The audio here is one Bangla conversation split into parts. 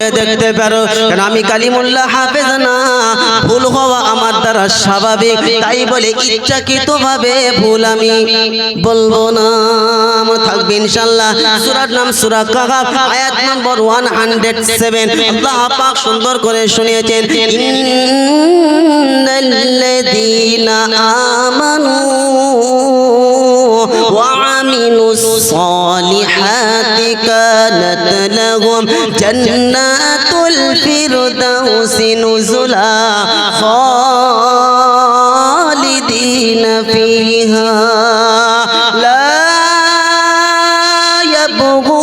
দেখতে পারো কারণ আমি কালিমুল্লাহ হাফেজ না? ভুল হওয়া আমার দ্বারা স্বাভাবিক। তাই বলে ইচ্ছাকৃত ভাবে ভুল আমি বলব না। থাকবে ইনশাল্লাহ নাম আয়াত নম্বর 107 আল্লাহ পাক সুন্দর করে শুনিয়েছেন, ইন্নাল্লাযীনা আমানু وعملوا الصالحات كانت لهم جنات الفردوس نزلا خالدين فيها. لا يبغون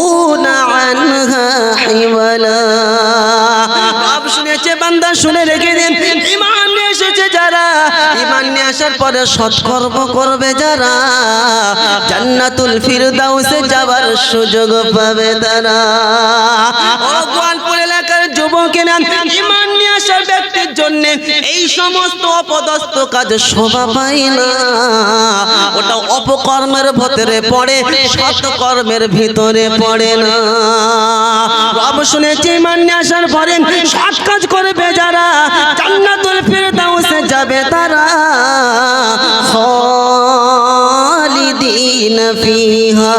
পরে সৎকর্ম করবে যারা জান্নাতুল ফিরদাউসে যাবার সুযোগ পাবে তারা। ও গোয়ালপুর যুবকেরা ইমান নিয়ে আসার ব্যক্তির জন্য এই সমস্ত অপদস্থ কাজ শোভা পায় না। ওটা অপকর্মের ভেতরে পড়ে, সৎকর্মের ভিতরে পড়ে না। রব শুনেছে, ইমান নিয়ে আসার পরে সৎ কাজ করবে যারা, জান্নাতুল ফিরদাউসে যাবে তারা। খালিদিন ফিহা।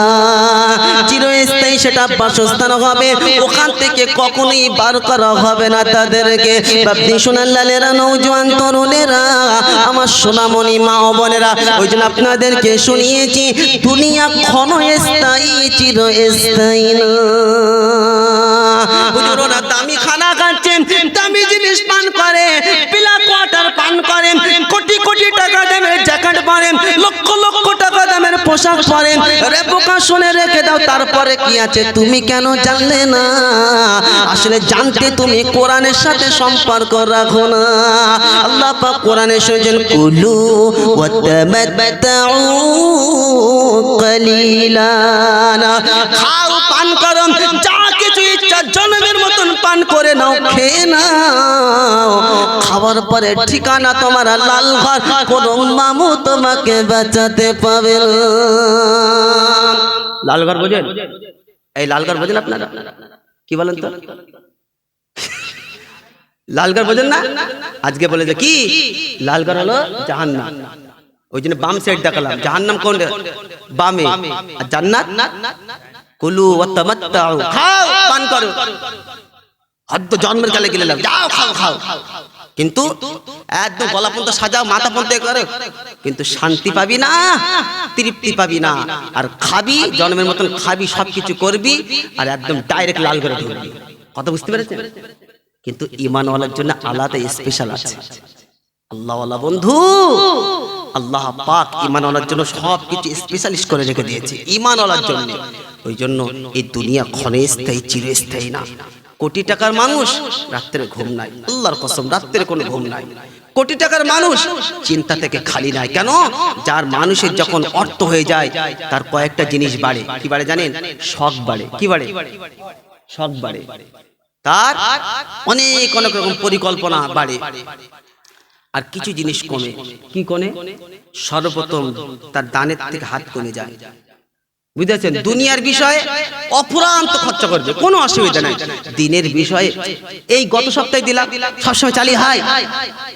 চিরস্থায়ী সেটা বাসস্থান হবে। ওখান থেকে কখনোই বার করা হবে না তাদেরকে। বাপদি সোনার লালেরা নৌজওয়ান তরুণেরা, আমার সোনামণি মা ও বোনেরা, ওই জন্য আপনাদেরকে শুনিয়েছি, দুনিয়া ক্ষণস্থায়ী, চিরস্থায়ী না। দামি খানা খাচ্ছেন, দামি জিনিস পান করে, পিলা কোয়ার্টার পান করেন, কোটি কোটি টাকা দামের জ্যাকেট পরেন, লক্ষ লক্ষ টাকা দামের পোশাক পরেন রে বোকা, শুনে রেখে দাও, তারপরে কি আছে? তুমি কেন জানলে না? আসলে জানতে তুমি কোরআনের সাথে সম্পর্ক রাখো না। আল্লাহ পাক কোরআনে শুনেছেন, কুলু ওয়াতামাতাউ কালিলান। খাও, পান করো যা কিছু ইচ্ছা জন্মের মতন পান করে নাও, খেয়ে নাও। খাওয়ার পরে ঠিকানা তোমার লাল ঘর, কোন মামু তোমাকে বাঁচাতে পাবে। লালঘর বোঝেন? এই লালঘর বোঝেন আপনারা? কি বলেন তো? লালগড় বোঝেন না? আজকে বলে যে কি? লালগড় হলো জাহান্নাম। ওই জন্য বাম সাইড দেখালাম। জাহান্নাম কোন বামে। আর জান্নাত? কুলু ওয়াতামাত্তাউ খাও, পান করো। হদ্দ জন্মের কালে গেলে যাও, খাও খাও। কিন্তু একদম গলা পর্যন্ত সাজাও, মাথা পর্যন্ত করে। কিন্তু শান্তি পাবি না, তৃপ্তি পাবি না। আর খাবি, জন্মের মতন খাবি সব কিছু করবি আর একদম ডাইরেক্ট লাল করে ঢুকবি কথা বুঝতে পেরেছেন? কিন্তু ইমানওয়ালার জন্য আলাদা স্পেশাল আছে। আল্লাহওয়ালা বন্ধু, আল্লাহ পাক ইমানওয়ালার জন্য সব কিছু স্পেশালিস্ট করে রেখে দিয়েছে, ইমানওয়ালার জন্য। ওই জন্য এই দুনিয়া ক্ষণস্থায়ী, চিরস্থায়ী না। কোটি টাকার মানুষ রাত্রে ঘুম নাই। আল্লাহর কসম, রাত্রে কোনো ঘুম নাই। কোটি টাকার মানুষ চিন্তা থেকে খালি নাই। কেন? যার মানুষের যখন অর্থ হয়ে যায়, তার কয়েকটা জিনিস বাড়ে। কি বাড়ে জানেন? শখ বাড়ে। কি বাড়ে? শখ বাড়ে। তার অনেক অনেক রকম পরিকল্পনা বাড়ে। আর কিছু জিনিস কমে। কি কমে সর্বপ্রথম তার দানের থেকে হাত কমে যায়। বুঝেছেন দুনিয়ার বিষয়ে অপুরান্ত খরচা করবে। কোনো অসুবিধা নাই। দিনের বিষয়ে এই গত সপ্তাহে দিলাম সবসময় চালিয়ে হাই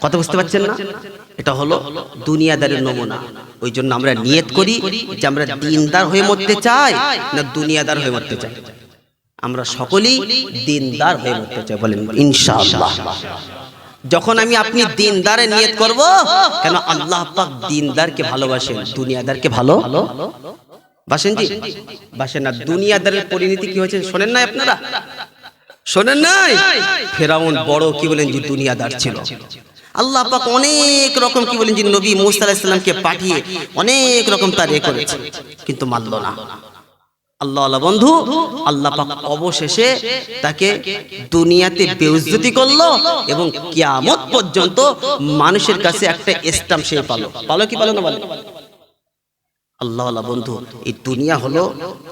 কথা বুঝতে পারছেন না? এটা হলো দুনিয়াদারের নমুনা। ওই জন্য আমরা নিয়ত করি যে আমরা দিনদার হয়ে মরতে চাই না দুনিয়াদার হয়ে মরতে চাই? আমরা সকলেই দিনদার হয়ে মরতে চাই বলেন ইনশাআল্লাহ। যখন আমি আপনি দিনদারে নিয়ত করব কেন আল্লাহ পাক দিনদারকে ভালোবাসেন দুনিয়াদারকে ভালো? বাসেন জি বাসেন না দুনিয়াদারের পরিণতি কি হয়েছে? শোনেন নাই আপনারা? শোনেন নাই। ফেরাউন বড় কি বলেন যে দুনিয়াদার ছিল? আল্লাহ পাক অনেক রকম কি বলেন যে নবী মুসা আলাইহিস সালামকে পাঠিয়ে অনেক রকম তার এ করেছে। কিন্তু মানলো না। আল্লাহ আল্লাহ বন্ধু, আল্লাহ পাক অবশেষে তাকে দুনিয়াতে বেউজ্জতি করল এবং কিয়ামত পর্যন্ত মানুষের কাছে একটা স্টাম্প সে পালো। পালো কি পালো না বলো আল্লাহ আল্লাহ বন্ধু, এই দুনিয়া হলো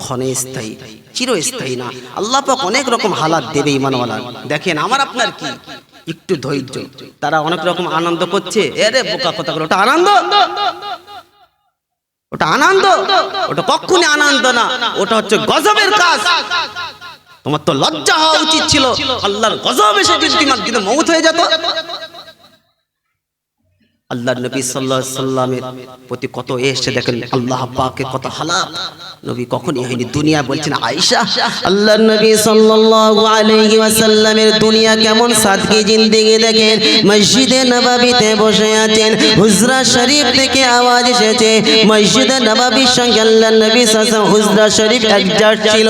ক্ষণে ক্ষণস্থায়ী, চিরস্থায়ী না। আল্লাহ পাক অনেক রকম হালাত দেবে ইমানওয়ালা। দেখেন, আমার আপনার কি? একটু ধৈর্য। তারা অনেক রকম আনন্দ করছে। এরে বোকা কথা ওটা আনন্দ? ওটা আনন্দ। ওটা কখনই আনন্দ না। ওটা হচ্ছে গজবের কাজ। তোমার তো লজ্জা হওয়া উচিত ছিল। আল্লাহর গজব এসে যদি তোমার কিন্তু মৌত হয়ে যেত। আল্লাহ নবী সাল্লাহ সাল্লামের প্রতি কত এসে দেখেন আল্লাহ পাকে কত হালাত নবী কখনই হয়নি দুনিয়া বলছেন আয়েশা আল্লাহ নবী সাল্লাল্লাহু আলাইহি ওয়াসাল্লামের দুনিয়া কেমন সাদগি জিন্দেগি দেখেন? মসজিদে নববীতে বসে আছেন হুজরা শরীফ থেকে আওয়াজ এসেছে মসজিদে নববীর সঙ্গে আল্লাহ নবী সাল্লাল্লাহু হুজরা শরীফ একজাট ছিল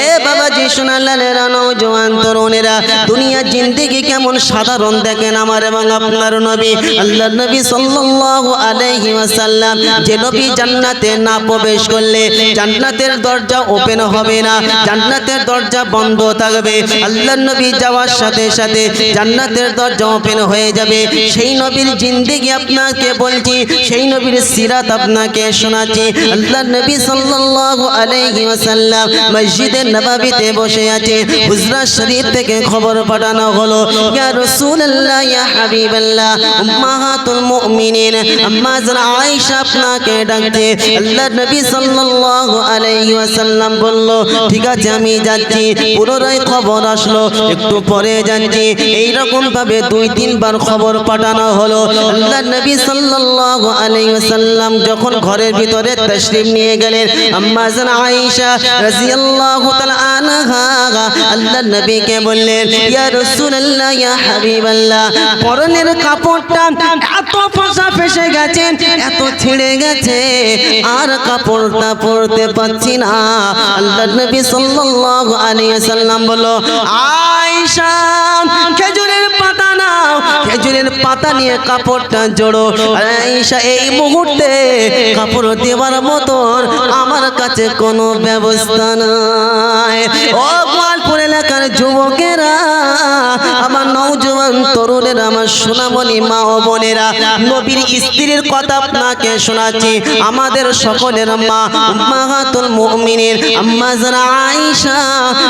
এ বাবা জি শোনালেরা নওজোয়ান তরুণেরা দুনিয়া জিন্দেগি কেমন সাধারণ দেখেন আমার এবং আপনার নবী আল্লাহ নবী সাল্লাল্লাহু আলাইহি ওয়াসাল্লাম যে নবী জান্নাতে না প্রবেশ করলে জান্নাতের দরজা ওপেন হবে না, জান্নাতের দরজা বন্ধ থাকবে। আল্লাহ নবী যাওয়ার সাথে সাথে জান্নাতের দরজা ওপেন হয়ে যাবে। সেই নবীর জিন্দেগি আপনাকে বলছি, সেই নবীর সিরাত আপনাকে শোনাচ্ছি। আল্লাহ নবী সাল্লাল্লাহু আলাইহি ওয়াসাল্লাম মসজিদে নববীতে বসে আছে। হুজরা শরীফ থেকে খবর পাঠানো হলো, ইয়া রাসূলুল্লাহ, ইয়া হাবিবাল্লাহ, উম্মাহাতুল আমি যাচ্ছি পুনরায় খবর আসলো, একটু পরে যাচ্ছি এই ভাবে দুই তিনবার খবর পাঠানো হলো۔ আল্লাহ নবী সাল্লাল্লাহু আলাইহি যখন ঘরের ভিতরে তাশরীফ নিয়ে গেলেন, আম্মা জান আয়েশা রাদিয়াল্লাহু আল্লাহ নবীকে বললেন, ইয়া রাসূলুল্লাহ, ইয়া পরনের কাপড়টা এত এত ছিঁড়ে গেছে আর কাপড়টা পরতে পাচ্ছি না। আল্লাহ নবী সাল্লাল্লাহু আলাইহি আয়েশা খেজুরের খেজুরের পাতা নিয়ে কাপড়টা জোড়ো। আয়েশা, এই মুহূর্তে কাপড় দেওয়ার মতন আমার কাছে কোনো ব্যবস্থা নাই। ও গোয়ালপুর এলাকার যুবকেরা, আমার নওজোয়ান তরুণেরা, আমার সোনামণি মা ও বোনেরা, নবীর স্ত্রীর কথা আপনাকে শোনাচ্ছি। আমাদের সকলের মা উম্মাহাতুল মুমিনিন, আম্মা জানা আয়েশা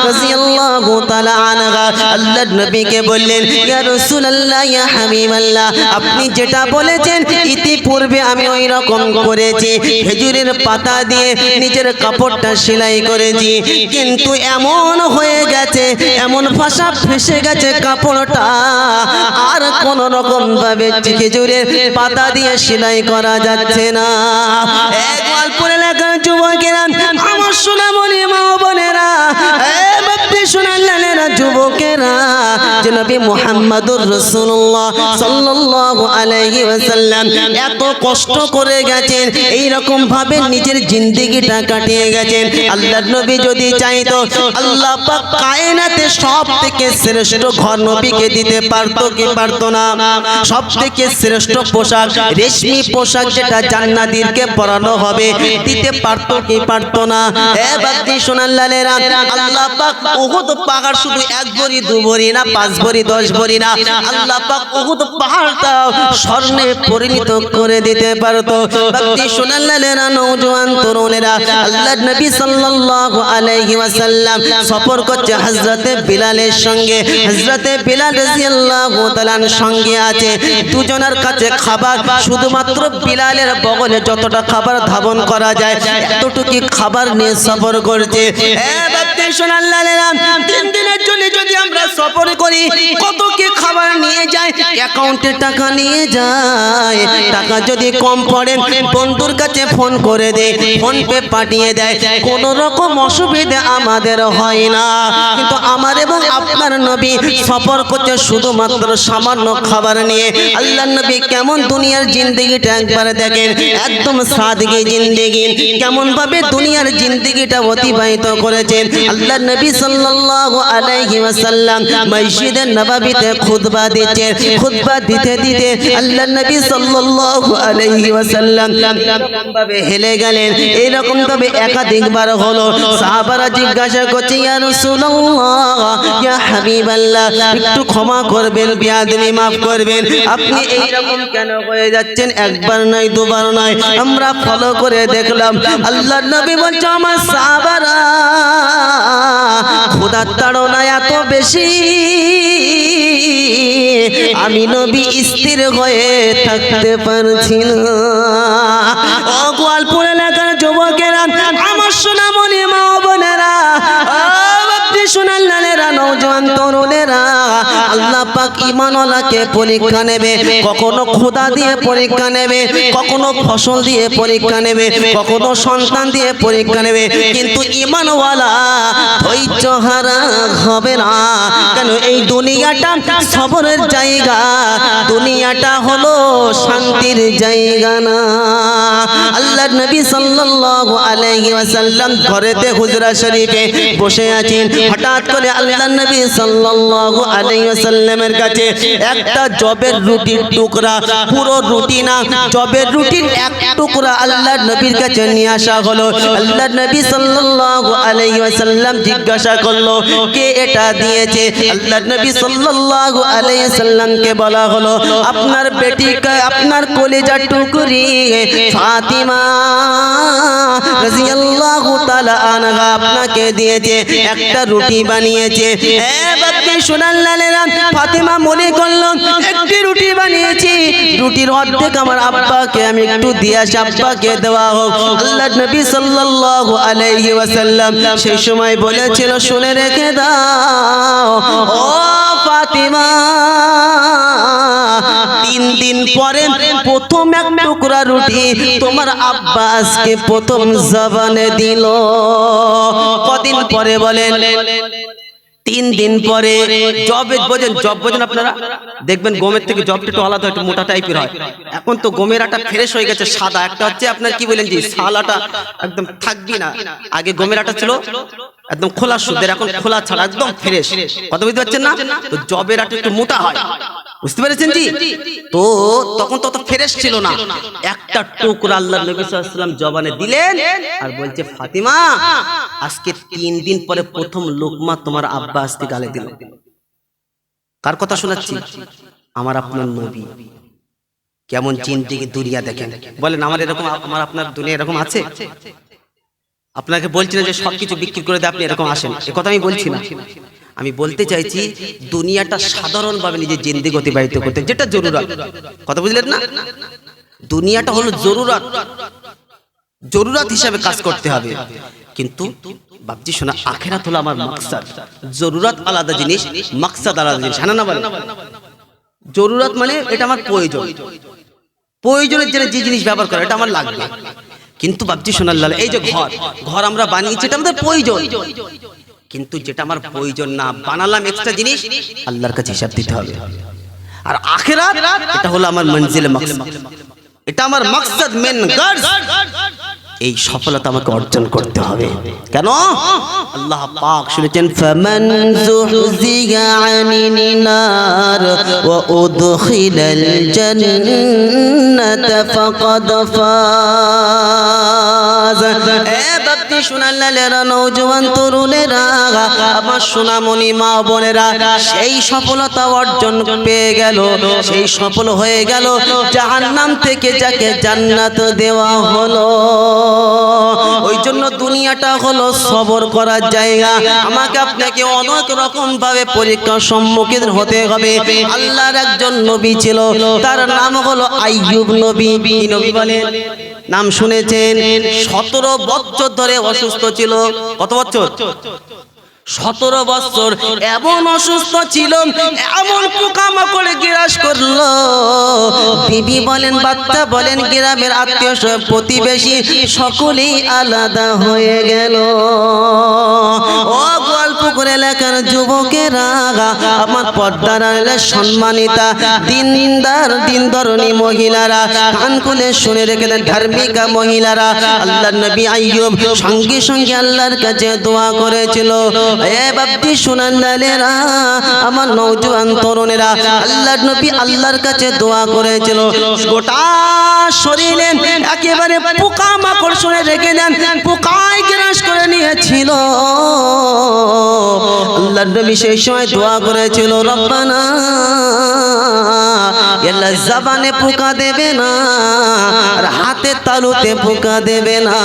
রাদিয়াল্লাহু তাআলা আনহা, আল্লাহর নবীকে বললেন, ইয়া রাসূলুল্লাহ হাবিবাল্লাহ আপনি যেটা বলেছেন, ইতিপূর্বে আমি ওই রকম করেছি। খেজুরের পাতা দিয়ে নিজের কাপড়টা সেলাই করেছি। কিন্তু এমন হয়ে গেছে, এমন ভাষা ফেসে গেছে কাপড়টা। আর কোন রকম ভাবে খেজুরের পাতা দিয়ে সেলাই করা যাচ্ছে না। এক গল্পের এলাকার যুবকেরা, আমার সোনামণি মা বোনেরা যুবকেরা, যে নবী মুহাম্মাদুর রাসূলুল্লাহ সাল্লাল্লাহু আলাইহি ওয়াসাল্লাম এত কষ্ট করে গেছেন এই রকম ভাবে নিজের জিন্দেগিটা কাটিয়ে গেছেন। আল্লাহর নবী যদি চাইতো আল্লাহ পাক কায়নাতে সব থেকে শ্রেষ্ঠ ঘর নবীকে দিতে পারতো কি পারতো না? সব থেকে শ্রেষ্ঠ পোশাক রেশমি পোশাক যেটা জান্নাতীরকে পরানো হবে দিতে পারতো কি পারতো না? এ বাদ্দি সোনাল্লালেরা আল্লাহ পাক উহুদ পাহাড় শুধু এক ভরি দু ভরি না পাঁচ ভরি দশ ভরি না আল্লাহ পাক স্বর্ণে পরিণত করে দিতে পারতো। বাদ্দি সোনাল্লালেরা নওজোয়ান তরুণেরা আল্লাহ নবী সাল্লাল্লাহু আলাইহি ওয়াসাল্লাম সফর করছে হযরতে বিলালের সঙ্গে। হযরতে বিলাল রাদিয়াল্লাহু তাআলার সঙ্গে আছে। দুজনের কাছে খাবার, শুধুমাত্র বিলালের বগলে যতটা খাবার ধাবন করা যায়, এতটুকু খাবার নিয়ে সফর করছে। তিন দিনের জন্য যদি আমরা সফর করি, কত কি খাবার নিয়ে যায় অ্যাকাউন্টে টাকা নিয়ে যায় টাকা যদি কম পড়ে বন্ধুর কাছে ফোন করে দে ফোন পে পাঠিয়ে দেয় কোন রকম অসুবিধা আমাদের হয় না। কিন্তু আমার এবং আপনার নবী সফর করছে শুধুমাত্র সামান্য খাবার নিয়ে। আল্লাহ নবী কেমন দুনিয়ার জিন্দগিটা একবার দেখেন একদম সাদগি জিন্দগি কেমন ভাবে দুনিয়ার জিন্দগিটা অতিবাহিত করেছেন। আল্লাহ নবী সাল্লাল্লাহু আলাইহি ওয়াসাল্লাম মসজিদে নববীতে খুতবা দিচ্ছেন খুতবা দিতে দিতে আল্লাহ নবী সাল্লাল্লাহু আলাইহি ওয়াসাল্লাম ভাবে হেলে গেলেন। এরকম ভাবে একাধিকবার হলো। সাহাবারা জিজ্ঞাসা করছে, ইয়া রাসূলুল্লাহ, ইয়া হাবিবাল্লাহ, একটু ক্ষমা করবেন, বিয়াদবি মাফ করবেন। আপনি এই রকম কেন হয়ে যাচ্ছেন? একবার নয়, দুবার নয়। আমরা ফলো করে দেখলাম আল্লাহ নবী বলছে, আমার সাহাবারা, খোদার তাড়না এত বেশি আমি নবী স্থির হয়ে থাকতে পারছি না। আল্লাহ পাক ইমানওয়ালাকে পরীক্ষা নেবে, কখনো খোদা দিয়ে পরীক্ষা নেবে, কখনো ফসল দিয়ে পরীক্ষা নেবে, কখনো সন্তান দিয়ে পরীক্ষা নেবে, কিন্তু ইমানওয়ালা ধৈর্য হারা হবে না। কেন এই দুনিয়াটা সবরের জায়গা, দুনিয়াটা হলো শান্তির জায়গা না। আল্লাহ নবী সাল্লাল্লাহু আলাইহি ওয়াসাল্লাম ঘরেতে হুজরা শরীফে বসে আছেন। হঠাৎ করে আল্লাহ নবী সাল্লাল্লাহু আলাইহি ওয়াসাল্লামের কাছে একটা জবের রুটির টুকরা, পুরো রুটি না জবের রুটির এক টুকরা আল্লাহর নবীর কাছে নিয়ে আসা হলো। আল্লাহর নবী সাল্লাল্লাহু আলাইহি ওয়াসাল্লাম জিজ্ঞাসা করল, কে এটা দিয়েছে? আল্লাহর নবী সাল্লাল্লাহু আলাইহি ওয়াসাল্লামকে বলা হলো, আপনার বেটিকে, আপনার কলিজার টুকরি, ফাতিমা রাদিয়াল্লাহু আপনাকে দিয়েছে, একটা রুটি বানিয়েছে। এ ফাতিমা মনে করল, একটি রুটি বানিয়েছি। রুটির অর্ধেক আমার আব্বাকে আমি একটু আব্বাকে দেওয়া হোক। আল্লাহ নবী সাল্লাল্লাহু আলাইহি ওয়াসাল্লাম সেই সময় বলেছিল, শুনে রেখে দাও, ও ফাতিমা। তিন দিন পরে প্রথম এক টুকরা রুটি তোমার আব্বা আজকে প্রথম জবানে দিল। কদিন পরে বলেন, তিন দিন পরে জব বোঝেন জব বোঝেন আপনারা? দেখবেন গমের থেকে জবটা একটু আলাদা, একটু মোটা টাইপের হয়। এখন তো গমের আটা ফ্রেশ হয়ে গেছে, সাদা। একটা হচ্ছে আপনার কি বলেন যে সালাটা একদম থাকবি না। আগে গমের আটা ছিল একদম খোলা সুদের এখন খোলা ছাড়া, একদম ফ্রেশ কথা বুঝতে পারছেন না? তো জবের আটা একটু মোটা হয়। বুঝতে পেরেছেন জি? তো তখন তত ফ্রেশ ছিল না। একটা টুকরা আল্লাহ নবী সাল্লাম জবানে দিলেন আর বলছে ফাতিমা আজকে তিন দিন পরে প্রথম লোকমা তোমার আব্বা আজকে গালে দিল। কার কথা শোনাচ্ছি? আমার আপনার নবী। কেমন চিন্তিকে দুনিয়া দেখেন। বলেন আমার এরকম আমার আপনার দুনিয়া এরকম আছে? আপনাকে বলছি না যে সবকিছু বিক্রি করে দিয়ে আপনি এরকম আসেন। এ কথা আমি বলছি না। আমি বলতে চাইছি দুনিয়াটা সাধারণভাবে নিজের জিন্দিগি অতিবাহিত করতে। যেটা জরুরত। কথা বুঝলেন না? দুনিয়াটা হলো জরুরত। জরুরত। হিসাবে কাজ করতে হবে। কিন্তু বাবজি শোনা আখেরাত হলো আমার মাকসাদ। জরুরত আলাদা জিনিস মাকসাদ আলাদা জিনিস। হ্যাঁ না বলেন জরুরত মানে এটা আমার প্রয়োজন। প্রয়োজনের জন্য যে জিনিস ব্যবহার করা এটা আমার লাগবে। কিন্তু বাবজি সোনাল্লাল এই যে ঘর ঘর আমরা বানিয়েছি এটা আমাদের প্রয়োজন। কিন্তু যেটা আমার প্রয়োজন না, বানালাম এক্সট্রা জিনিস, আল্লাহর কাছে হিসাব দিতে হবে। আর আখেরাত, এটা হলো আমার মঞ্জিল এটা আমার মাকসাদ মেন এই সফলতা আমাকে অর্জন করতে হবে। কেন? আল্লাহ পাক শুনেছেন, ফামান যুহজিগা আনিন নার ওয়া উদখিলাল জান্নাতা ফাকাদ ফাজ। এ ভক্তি শোনালেরা নওজোয়ান তরুণেরা, আমার সোনামণি মা বোনেরা, সেই সফলতা অর্জন পেয়ে গেল, সেই সফল হয়ে গেল, জাহান্নাম থেকে যাকে জান্নাত দেওয়া হলো। ওই জন্য দুনিয়াটা হলো সবর করার জায়গা। আমাকে আপনাকে অনেক রকম ভাবে পরীক্ষার সম্মুখীন হতে হবে। আল্লাহর একজন নবী ছিল, তার নাম হলো আইয়ুব নবী। নবী বলেন? নাম শুনেছেন? সতেরো বছর ধরে অসুস্থ ছিল। কত বছর? সতেরো বছর এমন অসুস্থ ছিল, এমন পোকামাকড়ে গ্রাস করল। বিবি বলেন, বাচ্চা বলেন, গ্রামের আত্মীয় প্রতিবেশী সকলেই আলাদা হয়ে গেল। ও গোয়ালপুকুর এলাকার যুবকেরা, আমার পর্দার সম্মানিতা, দিনদার দিন ধরনী মহিলারা, কান খুলে শুনে রেখে দেন ধার্মিকা মহিলারা। আল্লাহ নবী আইয়ুব সঙ্গে সঙ্গে আল্লাহর কাছে দোয়া করেছিল। এ শুনান সুনান্দালেরা আমার নৌজওয়ান তরুণেরা, আল্লাহর নবী আল্লাহর কাছে দোয়া করেছিল। গোটা শরীরে একেবারে পোকা মাকড় শুনে রেখে দেন, পোকায় গ্রাস করে নিয়েছিল। আল্লাহর নবী সেই সময় দোয়া করেছিল, রব্বানা এল্লা জবানে পোকা দেবে না, আর হাতে তালুতে পোকা দেবে না।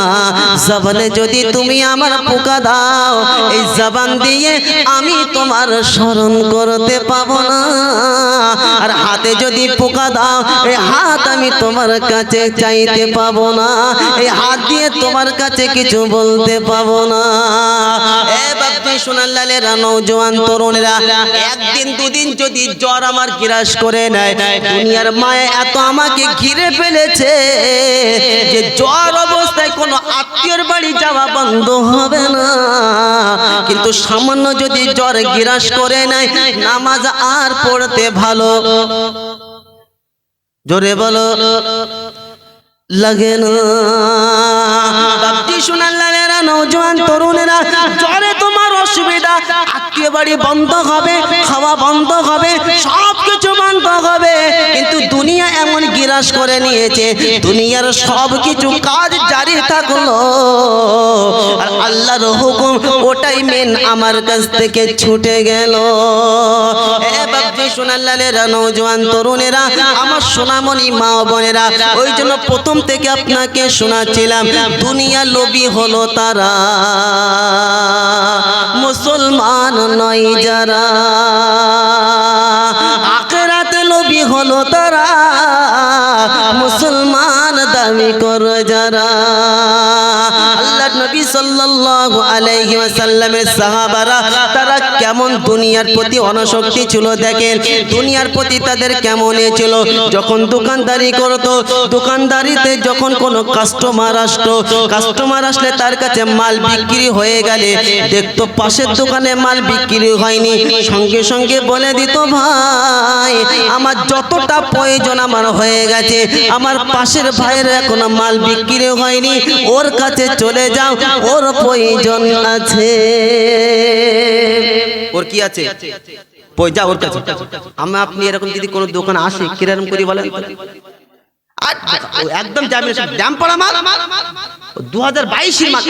জবানে যদি তুমি আমার পোকা দাও, এই জবান দিয়ে আমি তোমার স্মরণ করতে পাবো না। আর হাতে যদি পোকা দাও, এই হাত আমি আমি তোমার কাছে চাইতে পাবো না। এই হাত দিয়ে তোমার কাছে কিছু বলতে পাবো না। এ বাপ্পি সোনার লালেরা নৌজওয়ান তরুণেরা, একদিন দুদিন যদি জ্বর আমার গ্রাস করে নেয় দুনিয়ার মায়ে এত আমাকে ঘিরে ফেলেছে যে জ্বর অবস্থায় কোনো আত্মীয়র বাড়ি যাওয়া বন্ধ হবে না। কিন্তু সামান্য যদি জ্বর গ্রাস করে নাই নামাজ আর পড়তে ভালো। জোরে বলো, লাগে না। বাপটি শোনার লালেরা নৌজওয়ান তরুণেরা, জ্বরে তোমার অসুবিধা, আত্মীয় বাড়ি বন্ধ হবে, খাওয়া বন্ধ হবে সব কিছু বন্ধ হবে। কিন্তু দুনিয়া এমন গিরাস করে নিয়েছে, দুনিয়ার সব কিছু কাজ জারি থাকল। আর আল্লাহর হুকুম ওটাই মেন আমার কাছ থেকে ছুটে গেল। নৌজওয়ান তরুণেরা, আমার মা বোনেরা, ওই জন্য প্রথম থেকে শোনাচ্ছিলাম, দুনিয়া লোভী হলো তারা। মুসলমান নয় যারা। আখেরাতে লোভী হলো তারা মুসলমান দাবি কর যারা। নবী সাল্লাল্লাহু আলাইহি ওয়াসাল্লামের সাহাবারা তারা কেমন দুনিয়ার প্রতি অনাসক্তি ছিল দেখেন? দুনিয়ার প্রতি তাদের কেমন ছিল? যখন দোকানদারি করতো, দোকানদারিতে যখন কোনো কাস্টমার আসতো কাস্টমার আসলে তার কাছে মাল বিক্রি হয়ে গেলে দেখতো পাশের দোকানে মাল বিক্রি হয়নি। সঙ্গে সঙ্গে বলে দিত, ভাই আমার যতটা প্রয়োজন আমার হয়ে গেছে। আমার পাশের ভাইয়ের এখনও মাল বিক্রি হয়নি। ওর কাছে চলে যাও। ওর প্রয়োজন আছে। ওর কি আছে? পয়, যা ওর কাছে। আমি, আপনি এরকম যদি কোনো দোকান আসে, কীরকম করি বলেন? একদম যাবে ড্যাম পড়া মাল? দু হাজার বাইশের মাল।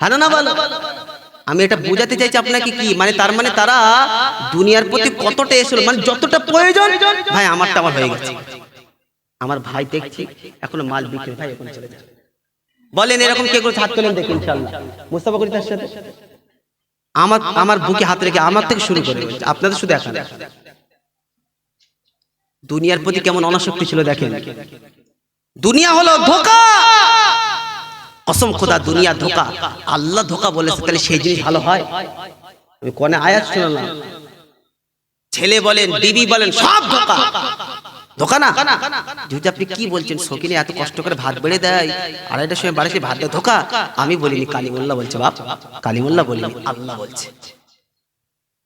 হ্যাঁ না বলো? আমি এটা বোঝাতে চাইছি আপনাকে কি? মানে তার মানে তারা দুনিয়ার প্রতি কতটা এসেছিল? মানে যতটা প্রয়োজন? ভাই আমারটা আমার হয়ে গেছে। আমার ভাই দেখছি এখনও মাল বিক্রি ভাই এখন চলে যাবে বলেন এরকম কে করে হাত তোলেন দেখি ইনশাল্লাহ মুস্তাফা করি তার সাথে? আমার আমার বুকে হাত রেখে আমার থেকে শুরু করে আপনাদের শুধু এখন দুনিয়ার প্রতি কেমন অনাসক্তি ছিল দেখেন। দুনিয়া হলো ধোকা। কসম খোদা দুনিয়া ধোকা। আল্লাহ ধোকা বলেছে তাহলে সেই জিনিস ভালো হয়? আমি কনে আয়াত শুনলাম ছেলে বলেন দিদি বলেন সব ধোকা। ধোকা। না? যদি আপনি কি বলছেন সকিনে এত কষ্ট করে ভাত বেড়ে দেয় আড়াইটার সময় বাড়িতে ভাত দেয় ধোকা। আমি বলিনি কালিমুল্লাহ বলছে বাপ। কালিমুল্লাহ বলিনি আল্লাহ বলছে।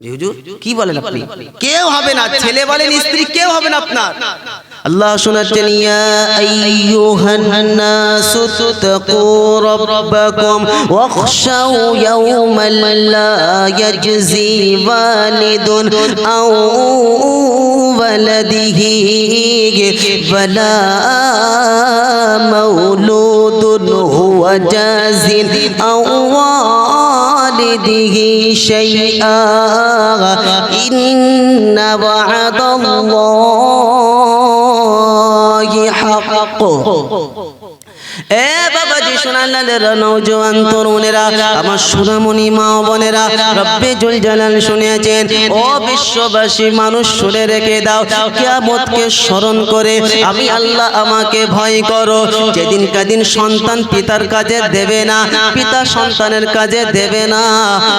হুজুর কি বলেন আপনি? কেউ হবে না ছেলে বলেন স্ত্রী কেউ হবে না আপনার। আল্লাহ শোনাচ্ছেন ইয়া আইয়ুহান নাসু তাকু রাব্বাকুম ওয়াখশাউ ইয়াওমান লা ইয়াজজি ওয়ালিদুন আও হুয়া والده شيئا إن وعد الله حق এ বাবাজি সোনালালের নৌজওয়ান তরুণেরা আমার সোনামণি মা ও বোনেরা, রব্বে জুল জালাল শুনেছেন ও বিশ্ববাসী মানুষ শুনে রেখে দাও, কিয়ামতকে স্মরণ করে আমি আল্লাহ আমাকে ভয় করো, যেদিন কাদিন সন্তান পিতার কাজে দেবে না, পিতা সন্তানের কাজে দেবে না।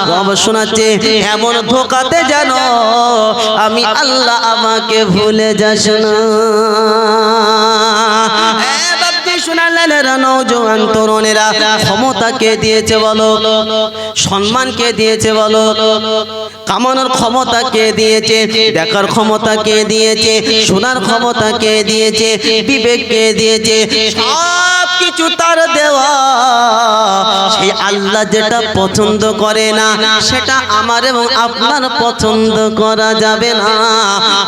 রব শোনাচ্ছে, এমন ধোকাতে যেন আমি আল্লাহ আমাকে ভুলে যাস না। এ নৌজোয়ান তরুণেরা ক্ষমতা কে দিয়েছে বলো সম্মান কে দিয়েছে বলো কামানোর ক্ষমতা কে দিয়েছে? দেখার ক্ষমতা কে দিয়েছে? শোনার ক্ষমতা কে দিয়েছে? বিবেক কে দিয়েছে? সব কিছু তার দেওয়া। সেই আল্লাহ যেটা পছন্দ করে না, সেটা আমার এবং আপনার পছন্দ করা যাবে না।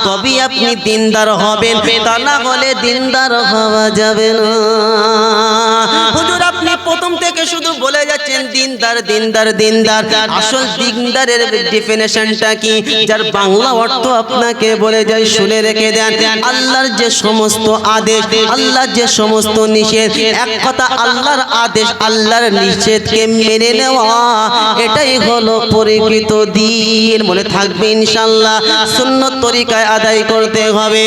তবে আপনি দিনদার হবেন, তা না হলে দিনদার হওয়া যাবে না। হুজুর আপনি প্রথম থেকে শুধু বলে যাচ্ছেন, দিনদার দিনদার দিনদার। আসল দিনদারের ডেফিনেশনটা কি? যার বাংলা অর্থ আপনাকে বলে যায়, শুনে রেখে দেন। আল্লাহর যে সমস্ত আদেশ, আল্লাহর যে সমস্ত নিষেধ, এক কথা আল্লাহর আদেশ, আল্লাহর নিষেধকে মেনে নেওয়া, এটাই হলো পরিকৃত দিন। মনে থাকবে ইনশাল্লাহ সুন্নত তরিকায় আদায় করতে হবে।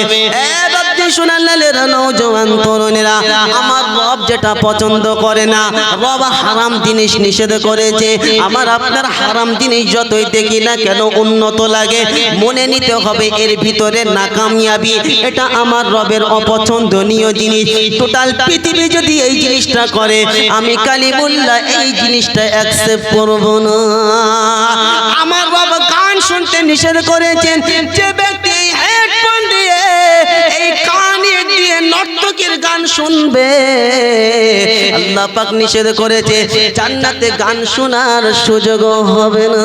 আমার রব যেটা পছন্দ করে না, রব হারাম জিনিস নিষেধ করেছে। আমার আপনার হারাম জিনিস যতই দেখি না কেন উন্নত লাগে। মনে নিতে হবে এর ভিতরে নাকামিয়াবি। এটা আমার রবের অপছন্দনীয় জিনিস। টোটাল পৃথিবী যদি এই জিনিসটা করে, আমি কালিমুল্লাহ এই জিনিসটা অ্যাকসেপ্ট করব না। আমার রব গান শুনতে নিষেধ করেছেন নর্তকীর গান শুনবে। আল্লাহ পাক নিষেধ করেছে জান্নাতে গান শোনার সুযোগ হবে না।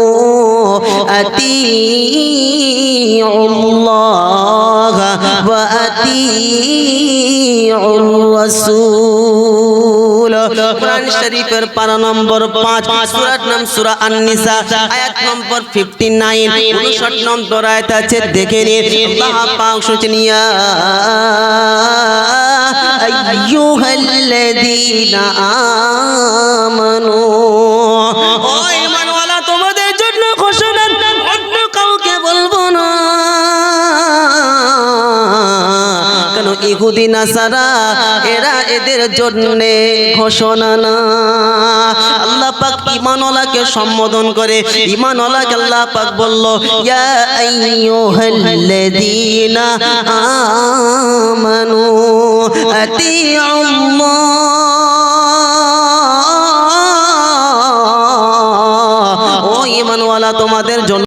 আতিউল্লাহ ওয়া আতিউর রাসূল কোরআন শরীফের পারা নম্বর 5 সূরার নাম সূরা আন-নিসা, আয়াত নম্বর 59 59 নম্বর আয়াত আছে, দেখে নিন আইয়ুহাল্লাযীনা আমানু ইহুদি নাসারা এরা এদের জন্য ঘোষণা না। আল্লাহ পাক ইমানওয়ালাকে সম্বোধন করে ইমানওয়ালাকে আল্লাহ পাক বলল, ইয়া আইয়ুহাল্লাযীনা আমানু আতিউল্লাহ। ও ইমানওয়ালা তোমাদের জন্য